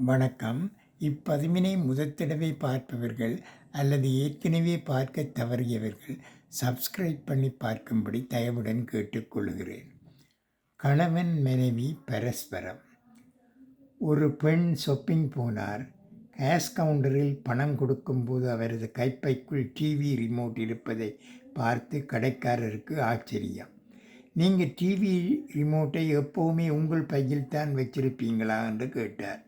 வணக்கம். இப்பதிவினை முதற்தடவை பார்ப்பவர்கள் அல்லது ஏற்கனவே பார்க்க தவறியவர்கள் சப்ஸ்கிரைப் பண்ணி பார்க்கும்படி தயவுடன் கேட்டுக்கொள்கிறேன். கணவன் மனைவி பரஸ்பரம். ஒரு பெண் ஷொப்பிங் போனார். கேஷ் கவுண்டரில் பணம் கொடுக்கும்போது அவரது கைப்பைக்குள் டிவி ரிமோட் இருப்பதை பார்த்து கடைக்காரருக்கு ஆச்சரியம். நீங்கள் டிவி ரிமோட்டை எப்போவுமே உங்கள் பையில் தான் வச்சிருப்பீங்களா? என்று கேட்டார்.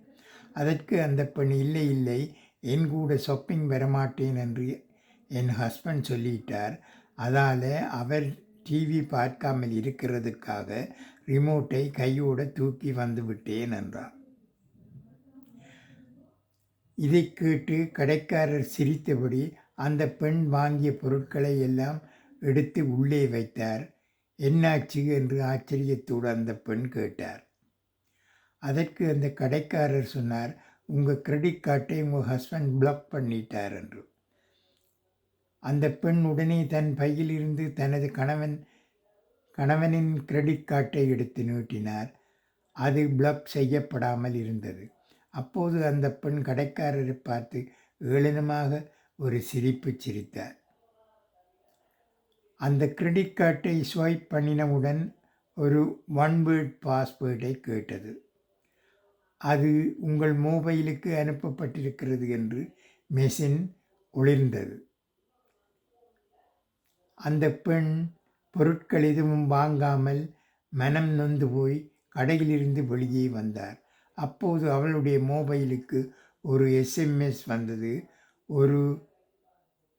அதற்கு அந்த பெண் இல்லை இல்லை என் கூட ஷாப்பிங் வரமாட்டேன் என்று என் ஹஸ்பண்ட் சொல்லிட்டார். அதால் அவர் டிவி பார்க்காமல் இருக்கிறதுக்காக ரிமோட்டை கையோடு தூக்கி வந்து விட்டேன் என்றார். இதை கேட்டு கடைக்காரர் சிரித்தபடி அந்த பெண் வாங்கிய பொருட்களை எல்லாம் எடுத்து உள்ளே வைத்தார். என்னாச்சு? என்று ஆச்சரியத்தோடு அந்த பெண் கேட்டார். அதற்கு அந்த கடைக்காரர் சொன்னார் உங்கள் கிரெடிட் கார்டை உங்கள் ஹஸ்பண்ட் பிளாக் பண்ணிட்டார் என்று. அந்த பெண் உடனே தன் பையிலிருந்து தனது கணவன் கணவனின் கிரெடிட் கார்டை எடுத்து நீட்டினார். அது பிளாக் செய்யப்படாமல் இருந்தது. அப்போது அந்த பெண் கடைக்காரரை பார்த்து ஏளனமாக ஒரு சிரிப்பு சிரித்தார். அந்த கிரெடிட் கார்டை ஸ்வைப் பண்ணினவுடன் ஒரு ஒன் வேர்ட் பாஸ்வேர்டை கேட்டது. அது உங்கள் மொபைலுக்கு அனுப்பப்பட்டிருக்கிறது என்று மெஷின் ஒளிர்ந்தது. அந்த பெண் பொருட்கள் எதுவும் வாங்காமல் மனம் நொந்து போய் கடையிலிருந்து வெளியே வந்தார். அப்போது அவளுடைய மொபைலுக்கு ஒரு எஸ்எம்எஸ் வந்தது ஒரு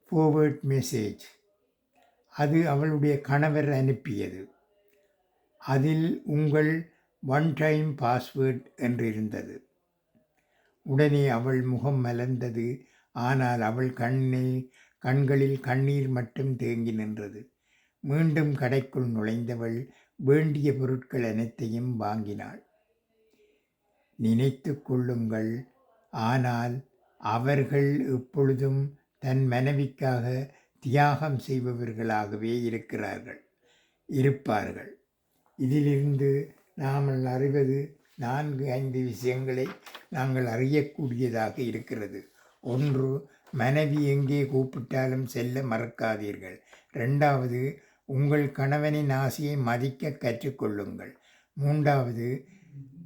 ஃபோர்வேர்ட் மெசேஜ் அது அவளுடைய கணவர் அனுப்பியது. அதில் உங்கள் ஒன் டைம் பாஸ்வேர்ட் என்றிருந்தது. உடனே அவள் முகம் மலர்ந்தது. ஆனால் அவள் கண்ணில் கண்களில் கண்ணீர் மட்டும் தேங்கி நின்றது. மீண்டும் கடைக்குள் நுழைந்தவள் வேண்டிய பொருட்கள் அனைத்தையும் வாங்கினாள். நினைத்து கொள்ளுங்கள் ஆனால் அவர்கள் எப்பொழுதும் தன் மனைவிக்காக தியாகம் செய்பவர்களாகவே இருக்கிறார்கள் இருப்பார்கள். இதிலிருந்து நாமல் அறிவது நான்கு ஐந்து விஷயங்களை நாங்கள் அறியக்கூடியதாக இருக்கிறது. ஒன்று மனைவி எங்கே கூப்பிட்டாலும் செல்ல மறக்காதீர்கள். ரெண்டாவது உங்கள் கணவனின் ஆசையை மதிக்க கற்றுக்கொள்ளுங்கள். மூன்றாவது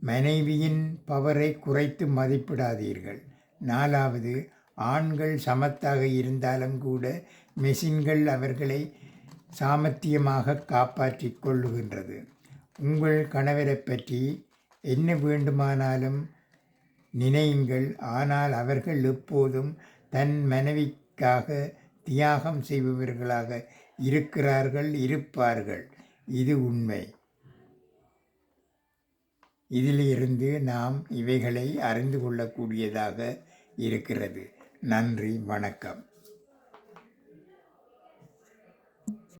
மனைவியின் பவரை குறைத்து மதிப்பிடாதீர்கள். நாலாவது ஆண்கள் சமத்தாக இருந்தாலும் கூட மெஷின்கள் அவர்களை சாமர்த்தியமாக காப்பாற்றிக் கொள்ளுகின்றது. உங்கள் கணவரை பற்றி என்ன வேண்டுமானாலும் நினையுங்கள். ஆனால் அவர்கள் எப்போதும் தன் மனைவிக்காக தியாகம் செய்பவர்களாக இருக்கிறார்கள் இருப்பார்கள். இது உண்மை. இதிலிருந்து நாம் இவைகளை அறிந்து கொள்ளக்கூடியதாக இருக்கிறது. நன்றி வணக்கம்.